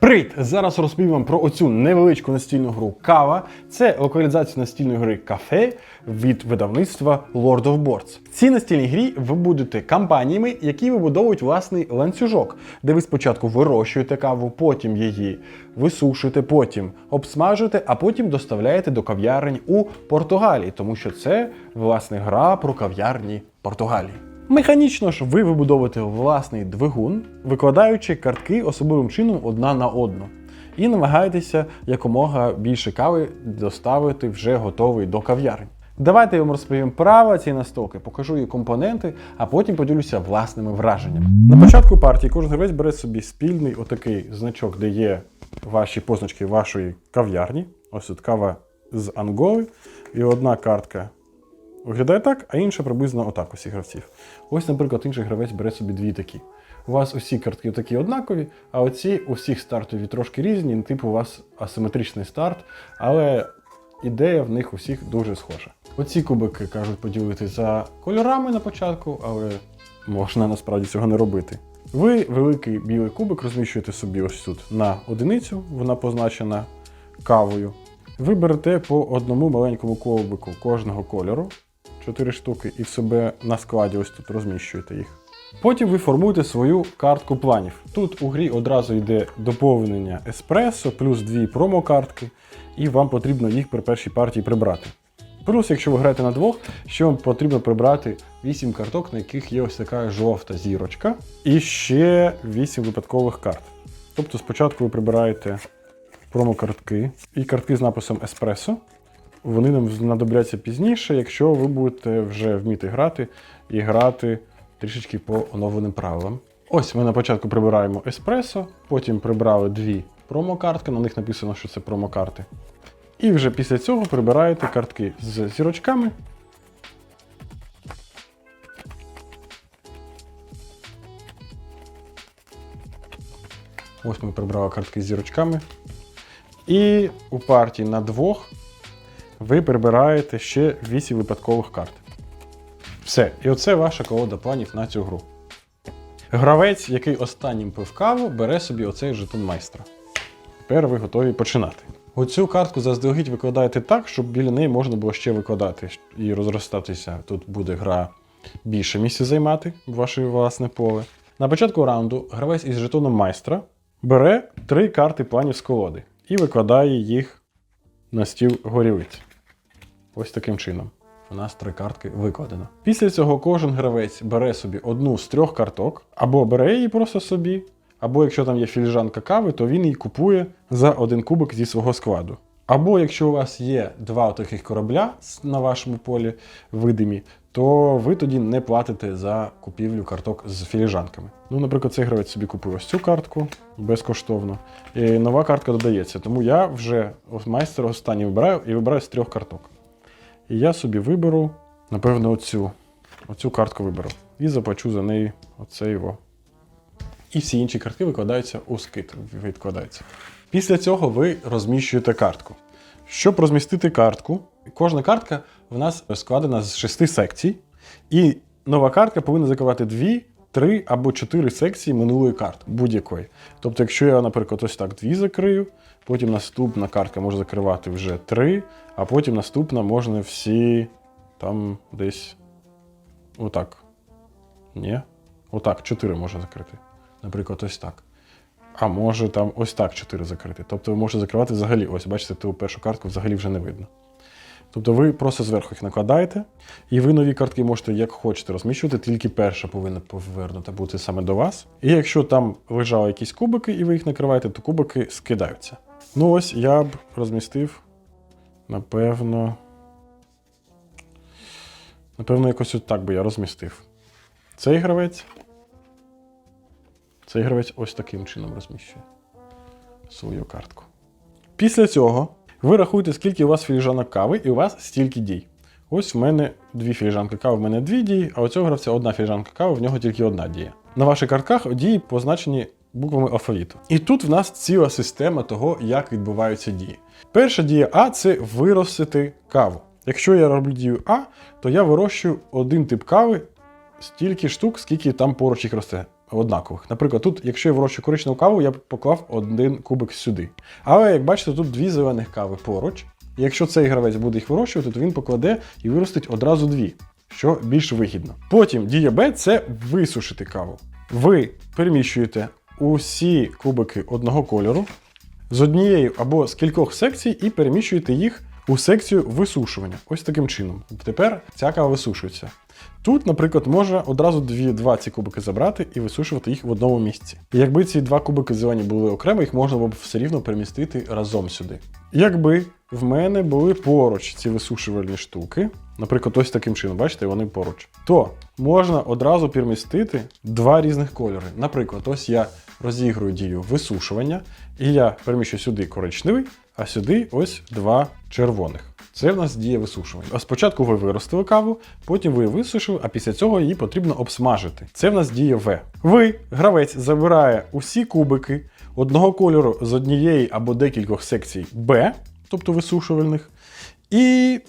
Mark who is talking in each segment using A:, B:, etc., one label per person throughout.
A: Привіт! Зараз розповім вам про оцю невеличку настільну гру Кава. Це локалізація настільної гри кафе від видавництва Lord of Boards. В цій настільній грі ви будете компаніями, які вибудовують власний ланцюжок, де ви спочатку вирощуєте каву, потім її висушуєте, потім обсмажуєте, а потім доставляєте до кав'ярень у Португалії, тому що це власне гра про кав'ярні Португалії. Механічно ж ви вибудовуєте власний двигун, викладаючи картки особливим чином одна на одну. І намагаєтеся якомога більше кави доставити вже готовий до кав'ярень. Давайте я вам розповім право цієї настолки, покажу її компоненти, а потім поділюся власними враженнями. На початку партії кожен гравець бере собі спільний отакий значок, де є ваші позначки вашої кав'ярні. Ось тут кава з Анголи, і одна картка Виглядає так, а інша приблизно отак усіх гравців. Ось, наприклад, інший гравець бере собі дві такі. У вас усі картки такі однакові, а оці усіх стартові трошки різні, типу у вас асиметричний старт, але ідея в них усіх дуже схожа. Оці кубики кажуть поділити за кольорами на початку, але можна насправді цього не робити. Ви великий білий кубик розміщуєте собі ось тут на одиницю, вона позначена кавою. Ви берете по одному маленькому кубику кожного кольору, 4 штуки, і в себе на складі ось тут розміщуєте їх. Потім ви формуєте свою картку планів. Тут у грі одразу йде доповнення еспресо, плюс дві промокартки, і вам потрібно їх при першій партії прибрати. Плюс, якщо ви граєте на двох, ще вам потрібно прибрати 8 карток, на яких є ось така жовта зірочка, і ще 8 випадкових карт. Тобто спочатку ви прибираєте промокартки і картки з написом Еспресо. Вони нам знадобляться пізніше, якщо ви будете вже вміти грати і грати трішечки по оновленим правилам. Ось ми на початку прибираємо еспресо, потім прибрали дві промокартки, на них написано, що це промокарти. І вже після цього прибираєте картки з зірочками. Ось ми прибрали картки з зірочками. І у партії на двох ви прибираєте ще 8 випадкових карт. Все. І оце ваша колода планів на цю гру. Гравець, який останнім пив каву, бере собі оцей жетон майстра. Тепер ви готові починати. Оцю картку заздалегідь викладаєте так, щоб біля неї можна було ще викладати і розростатися. Тут буде гра більше місця займати, ваше власне поле. На початку раунду гравець із жетоном майстра бере три карти планів з колоди і викладає їх на стіл горілиць. Ось таким чином. У нас три картки викладено. Після цього кожен гравець бере собі одну з трьох карток, або бере її просто собі, або якщо там є філіжанка кави, то він її купує за один кубик зі свого складу. Або якщо у вас є два таких корабля на вашому полі видимі, то ви тоді не платите за купівлю карток з філіжанками. Ну, наприклад, цей гравець собі купив ось цю картку безкоштовно. І нова картка додається. Тому я вже майстер останній вибираю і вибираю з трьох карток. І я собі виберу, напевно, оцю. Оцю картку виберу. І заплачу за неї оце його. І всі інші картки викладаються у скид. Відкладаються. Після цього ви розміщуєте картку. Щоб розмістити картку, кожна картка в нас складена з шести секцій. І нова картка повинна закривати дві, три або чотири секції минулої карти будь-якої. Тобто, якщо я, наприклад, ось так дві закрию, потім наступна картка може закривати вже три, а потім наступна можна всі там десь отак. Ні? Отак, чотири можна закрити. Наприклад, ось так. А може там ось так 4 закрити. Тобто ви можете закривати взагалі, ось бачите, ту першу картку взагалі вже не видно. Тобто ви просто зверху їх накладаєте, і ви нові картки можете як хочете розміщувати, тільки перша повинна повернута бути саме до вас. І якщо там лежали якісь кубики і ви їх накриваєте, то кубики скидаються. Ну ось я б розмістив, напевно. Напевно, якось так би я розмістив. Цей гравець. Цей гравець ось таким чином розміщує свою картку. Після цього ви рахуєте, скільки у вас філіжанок кави, і у вас стільки дій. Ось в мене дві філіжанки кави, в мене дві дії, а у цього гравця одна філіжанка кави, в нього тільки одна дія. На ваших картках дії позначені буквами алфавіту. І тут в нас ціла система того, як відбуваються дії. Перша дія А це виростити каву. Якщо я роблю дію А, то я вирощую один тип кави стільки штук, скільки там поруч їх росте. однакових. Наприклад, тут, якщо я вирощую коричневу каву, я поклав один кубик сюди. Але як бачите, тут дві зелених кави поруч. І якщо цей гравець буде їх вирощувати, то він покладе і виростить одразу дві, що більш вигідно. Потім дія Б це висушити каву. Ви переміщуєте усі кубики одного кольору з однієї або з кількох секцій і переміщуєте їх у секцію висушування. Ось таким чином. Тепер ця кава висушується. Тут, наприклад, можна одразу дві, два ці кубики забрати і висушувати їх в одному місці. І якби ці два кубики зелені були окремо, їх можна було б все рівно перемістити разом сюди. Якби в мене були поруч ці висушувальні штуки, наприклад, ось таким чином, бачите, вони поруч, то можна одразу перемістити два різних кольори. Наприклад, ось я розігрую дію висушування, і я переміщу сюди коричневий, а сюди ось два червоних. Це в нас діє висушування. Спочатку ви виростили каву, потім ви висушили, а після цього її потрібно обсмажити. Це в нас діє В. Ви, гравець, забирає усі кубики одного кольору з однієї або декількох секцій Б, тобто висушувальних, і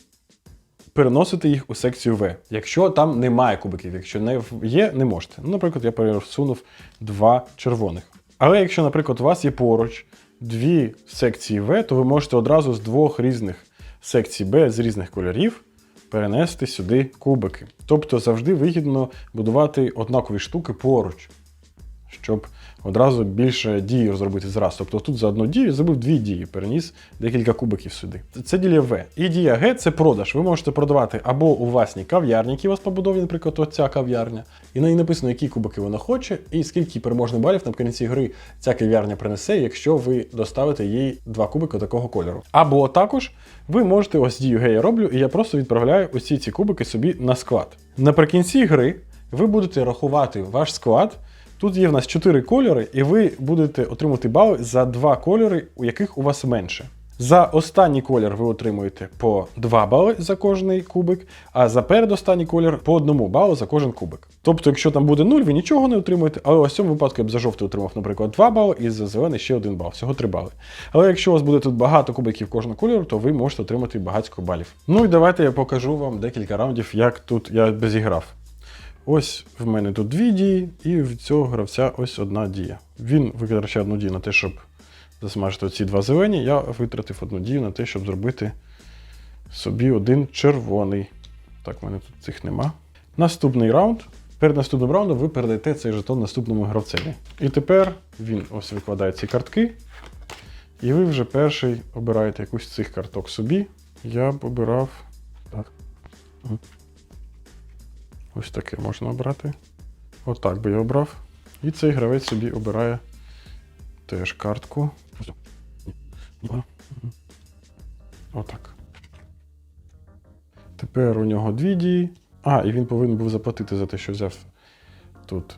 A: переносите їх у секцію В. Якщо там немає кубиків, якщо не є, не можете. Ну, наприклад, я пересунув два червоних. Але якщо, наприклад, у вас є поруч дві секції В, то ви можете одразу з двох різних секцій Б з різних кольорів перенести сюди кубики. Тобто завжди вигідно будувати однакові штуки поруч, щоб одразу більше дій зробити зразу. Тобто тут за одну дію зробив дві дії, переніс декілька кубиків сюди. Це дія В. І дія Г це продаж. Ви можете продавати або у власній кав'ярні, які у вас побудовані, наприклад, оця кав'ярня, і на ній написано, які кубики вона хоче, і скільки переможних балів на кінці гри ця кав'ярня принесе, якщо ви доставите їй два кубики такого кольору. Або також ви можете ось дію Г я роблю, і я просто відправляю усі ці кубики собі на склад. Наприкінці гри ви будете рахувати ваш склад. Тут є в нас 4 кольори, і ви будете отримувати бали за два кольори, у яких у вас менше. За останній колір ви отримуєте по 2 бали за кожний кубик, а за передостанній колір по 1 балу за кожен кубик. Тобто, якщо там буде 0, ви нічого не отримуєте, але в цьому випадку я б за жовтий отримав, наприклад, 2 бали, і за зелений ще 1 бал, всього 3 бали. Але якщо у вас буде тут багато кубиків кожного кольору, то ви можете отримати багатько балів. Ну і давайте я покажу вам декілька раундів, як тут я безіграв. Ось в мене тут дві дії, і в цього гравця ось одна дія. Він витрачає одну дію на те, щоб засмажити ці два зелені. Я витратив одну дію на те, щоб зробити собі один червоний. Так, в мене тут цих нема. Наступний раунд. Перед наступним раундом ви передаєте цей жетон наступному гравцеві. І тепер він ось викладає ці картки. І ви вже перший обираєте якусь з цих карток собі. Я б обирав. Так. Ось таке можна обрати. Отак би я обрав. І цей гравець собі обирає теж картку. Отак. Тепер у нього дві дії. А, і він повинен був заплатити за те, що взяв тут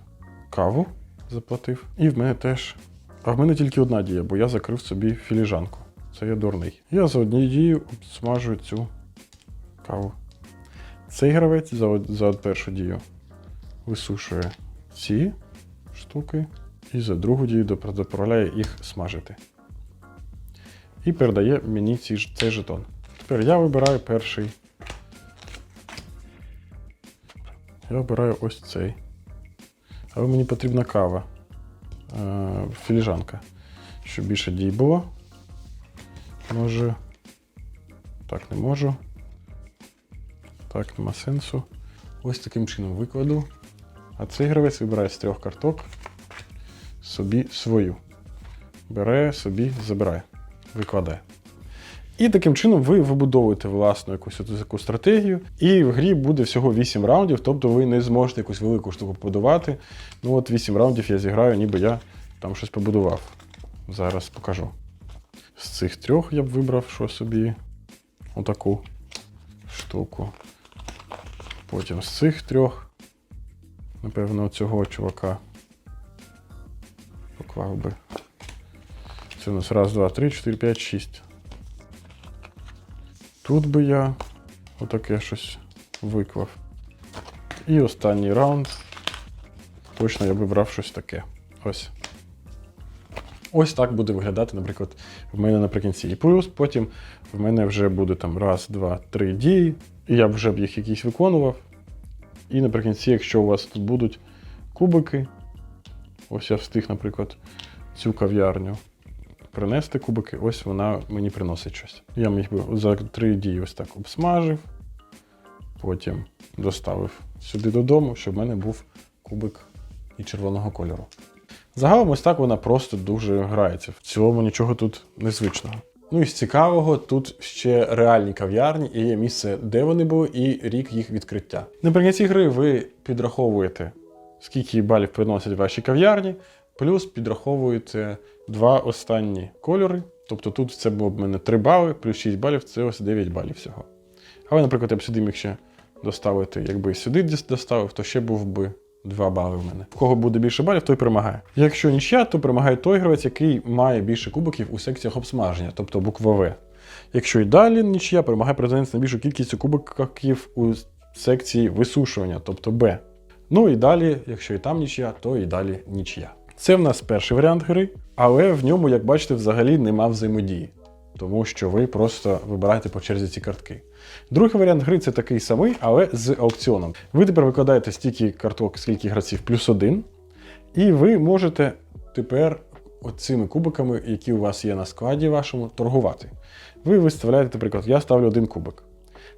A: каву. Заплатив. І в мене теж. А в мене тільки одна дія, бо я закрив собі філіжанку. Це я дурний. Я за однією дією смажу цю каву. Цей гравець за, за першу дію висушує ці штуки і за другу дію доп- доправляє їх смажити. І передає мені ці, цей жетон. Тепер я вибираю перший. Я обираю ось цей. Але мені потрібна кава. Е, філіжанка. Щоб більше дій було. Може. Так, не можу. Так, нема сенсу. Ось таким чином викладу. А цей гравець вибирає з трьох карток собі свою. Бере, собі, забирає, викладає. І таким чином ви вибудовуєте власну якусь таку стратегію, і в грі буде всього 8 раундів, тобто ви не зможете якусь велику штуку побудувати. Ну от 8 раундів я зіграю, ніби я там щось побудував. Зараз покажу. З цих трьох я б вибрав що собі отаку штуку. Потім з цих трьох, напевно, цього чувака поклав би. Це у нас раз, два, три, чотири, п'ять, шість. Тут би я отаке щось виклав. І останній раунд. Точно я би брав щось таке. Ось. Ось так буде виглядати, наприклад, в мене наприкінці. І плюс потім в мене вже буде там раз, два, три дії, і я вже б їх якісь виконував. І наприкінці, якщо у вас тут будуть кубики, Ось я встиг, наприклад, цю кав'ярню принести кубики, ось вона мені приносить щось. Я міг би за три дії ось так обсмажив, потім доставив сюди додому, щоб в мене був кубик і червоного кольору. Загалом ось так вона просто дуже грається. В цілому нічого тут незвичного. Ну і з цікавого, тут ще реальні кав'ярні і є місце, де вони були, і рік їх відкриття. Наприкінці гри ви підраховуєте, скільки балів приносять ваші кав'ярні, плюс підраховуєте два останні кольори. Тобто тут це було б мене 3 бали, плюс 6 балів це ось 9 балів всього. Але, наприклад, я б сюди міг ще доставити, якби сюди доставив, то ще був би 2 бали в мене. В кого буде більше балів, той перемагає. Якщо нічия, то перемагає той гравець, який має більше кубиків у секціях обсмаження, тобто буква В. Якщо і далі нічия, перемагає претендент з найбільшою кількістю кубиків у секції висушування, тобто Б. Ну і далі, якщо і там нічия, то і далі нічия. Це в нас перший варіант гри, але в ньому, як бачите, взагалі нема взаємодії, тому що ви просто вибираєте по черзі ці картки. Другий варіант гри це такий самий, але з аукціоном. Ви тепер викладаєте стільки карток, скільки гравців, плюс один, і ви можете тепер оцими кубиками, які у вас є на складі вашому, торгувати. Ви виставляєте, наприклад, я ставлю один кубик.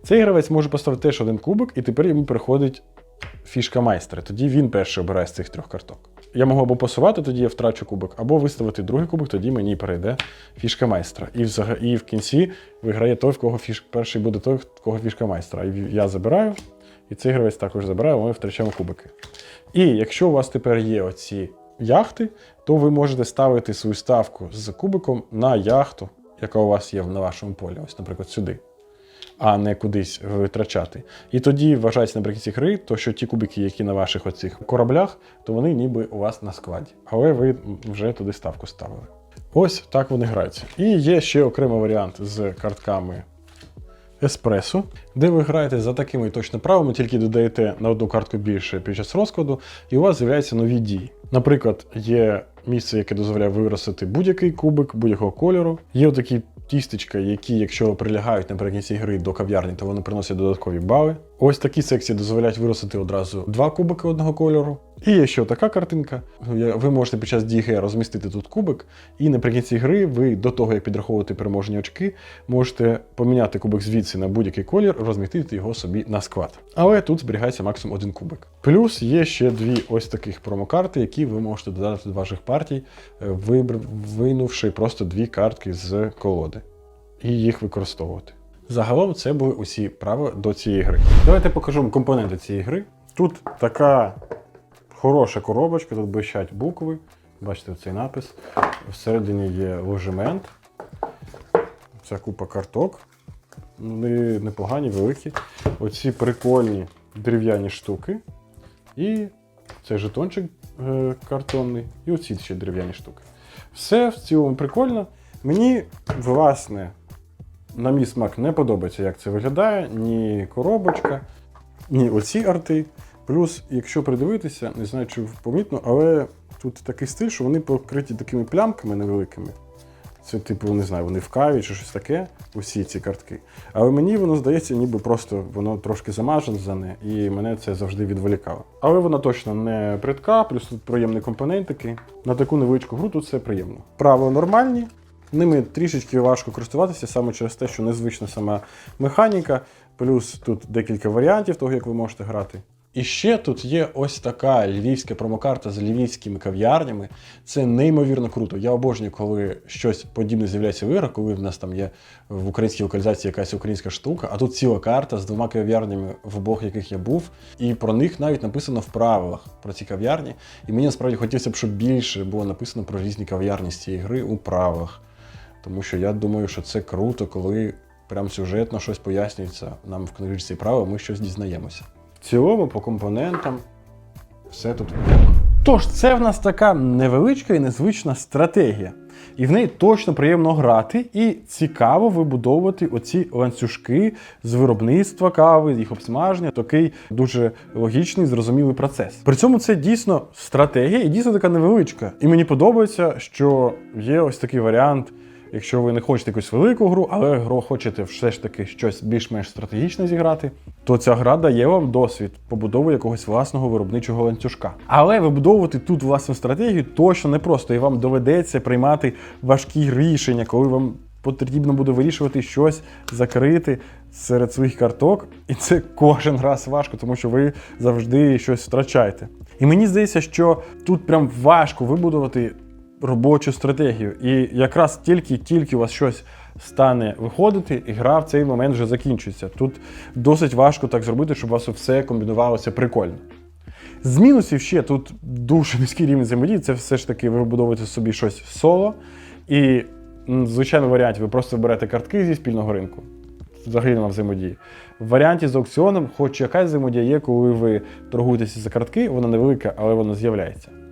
A: Цей гравець може поставити теж один кубик, і тепер йому приходить фішка майстра. Тоді він перший обирає з цих трьох карток. Я можу або посувати, тоді я втрачу кубик, або виставити другий кубик, тоді мені перейде фішка майстра. І, взага... і в кінці виграє той, в кого фіш... перший буде той, в кого фішка майстра. І я забираю, і цей гравець також забирає, ми втрачаємо кубики. І якщо у вас тепер є оці яхти, то ви можете ставити свою ставку з кубиком на яхту, яка у вас є на вашому полі. Ось, наприклад, сюди. А не кудись витрачати. І тоді вважається наприкінці гри, то що ті кубики, які на ваших оцих кораблях, то вони ніби у вас на складі. Але ви вже туди ставку ставили. Ось так вони граються. І є ще окремий варіант з картками еспресо, де ви граєте за такими точно правилами, тільки додаєте на одну картку більше під час розкладу, і у вас з'являються нові дії. Наприклад, є місце, яке дозволяє виростити будь-який кубик будь-якого кольору. Є такі тістечка, які, якщо прилягають наприкінці гри до кав'ярні, то вони приносять додаткові бали. Ось такі секції дозволяють виростити одразу два кубики одного кольору. І є ще така картинка. Ви можете під час дії гри розмістити тут кубик, і наприкінці гри ви до того, як підраховувати переможні очки, можете поміняти кубик звідси на будь-який колір, розмістити його собі на склад. Але тут зберігається максимум один кубик. Плюс є ще дві ось таких промокарти, які ви можете додати до ваших партій, е, вибр... винувши просто дві картки з колоди і їх використовувати. Загалом це були усі правила до цієї гри. Давайте покажу вам компоненти цієї гри. Тут така хороша коробочка, тут блищать букви. Бачите цей напис. Всередині є ложемент. Ця купа карток. Вони непогані, великі. Оці прикольні дерев'яні штуки. І цей жетончик е, картонний, і оці ще дерев'яні штуки. Все в цілому прикольно. Мені, власне, на мій смак не подобається, як це виглядає, ні коробочка, ні оці арти. Плюс, якщо придивитися, не знаю, чи помітно, але тут такий стиль, що вони покриті такими плямками невеликими. Це, типу, не знаю, вони в каві чи щось таке, усі ці картки. Але мені воно здається, ніби просто воно трошки замазане, і мене це завжди відволікало. Але воно точно не притка, плюс тут приємний компонент такий. На таку невеличку гру тут все приємно. Правила нормальні. Ними трішечки важко користуватися саме через те, що незвична сама механіка, плюс тут декілька варіантів того, як ви можете грати. І ще тут є ось така львівська промокарта з львівськими кав'ярнями. Це неймовірно круто. Я обожнюю, коли щось подібне з'являється в іграх, коли в нас там є в українській локалізації якась українська штука, а тут ціла карта з двома кав'ярнями, в обох яких я був, і про них навіть написано в правилах про ці кав'ярні. І мені насправді хотілося б, щоб більше було написано про різні кав'ярні з цієї гри у правилах. Тому що я думаю, що це круто, коли прям сюжетно щось пояснюється нам в книжці правил, ми щось дізнаємося. В цілому, по компонентам, все тут. Тож, це в нас така невеличка і незвична стратегія. І в неї точно приємно грати, і цікаво вибудовувати оці ланцюжки з виробництва кави, їх обсмаження, такий дуже логічний, зрозумілий процес. При цьому це дійсно стратегія і дійсно така невеличка. І мені подобається, що є ось такий варіант Якщо ви не хочете якусь велику гру, але гру хочете все ж таки щось більш-менш стратегічне зіграти, то ця гра дає вам досвід побудови якогось власного виробничого ланцюжка. Але вибудовувати тут власну стратегію точно не просто, і вам доведеться приймати важкі рішення, коли вам потрібно буде вирішувати щось, закрити серед своїх карток. І це кожен раз важко, тому що ви завжди щось втрачаєте. І мені здається, що тут прям важко вибудувати робочу стратегію. І якраз тільки-тільки у вас щось стане виходити, і гра в цей момент вже закінчується. Тут досить важко так зробити, щоб у вас все комбінувалося прикольно. З мінусів ще тут дуже низький рівень взаємодії. Це все ж таки ви вибудовуєте собі щось соло. І м, в звичайному варіанті ви просто берете картки зі спільного ринку. Взагалі нема взаємодії. В варіанті з аукціоном, хоч якась взаємодія є, коли ви торгуєтеся за картки, вона невелика, але вона з'являється.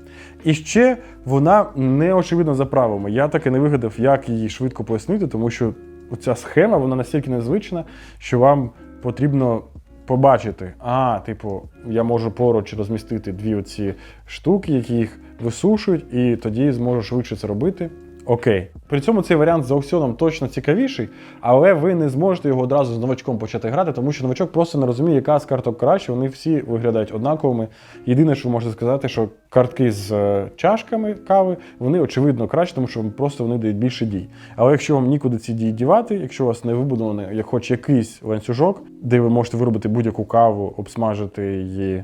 A: І ще вона не очевидна за правами. Я таки не вигадав, як її швидко пояснити, тому що ця схема вона настільки незвична, що вам потрібно побачити, а, типу, я можу поруч розмістити дві оці штуки, які їх висушують, і тоді зможу швидше це робити. Окей. При цьому цей варіант з аукціоном точно цікавіший, але ви не зможете його одразу з новачком почати грати, тому що новачок просто не розуміє, яка з карток краще, вони всі виглядають однаковими. Єдине, що можете сказати, що картки з е, чашками кави, вони очевидно краще, тому що просто вони дають більше дій. Але якщо вам нікуди ці дії дівати, якщо у вас не вибудований як хоч якийсь ланцюжок, де ви можете виробити будь-яку каву, обсмажити її,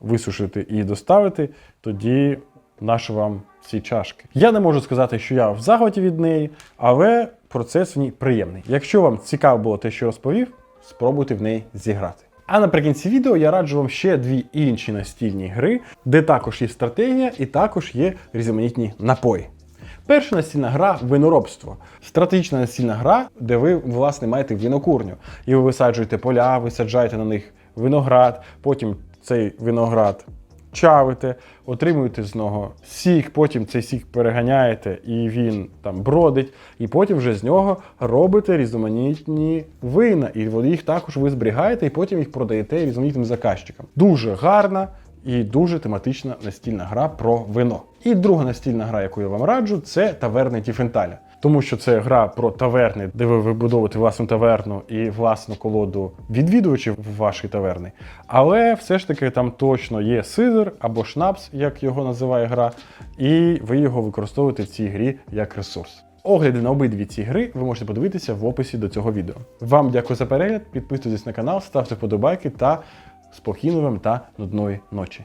A: висушити і доставити, тоді наші вам ці чашки. Я не можу сказати, що я в захваті від неї, але процес в ній приємний. Якщо вам цікаво було те, що розповів, спробуйте в неї зіграти. А наприкінці відео я раджу вам ще дві інші настільні гри, де також є стратегія і також є різноманітні напої. Перша настільна гра виноробство. Стратегічна настільна гра, де ви, власне, маєте винокурню. І ви висаджуєте поля, висаджаєте на них виноград, потім цей виноград чавите, отримуєте з нього сік, потім цей сік переганяєте і він там бродить, і потім вже з нього робите різноманітні вина. І їх також ви зберігаєте, і потім їх продаєте різноманітним заказчикам. Дуже гарна і дуже тематична настільна гра про вино. І друга настільна гра, яку я вам раджу, це таверни Тіфенталя. Тому що це гра про таверни, де ви вибудовуєте власну таверну і власну колоду відвідувачів вашої таверни. Але все ж таки там точно є сидр або шнапс, як його називає гра, і ви його використовуєте в цій грі як ресурс. Огляди на обидві ці гри ви можете подивитися в описі до цього відео. Вам дякую за перегляд, підписуйтесь на канал, ставте вподобайки та спокійної вам та нудної ночі.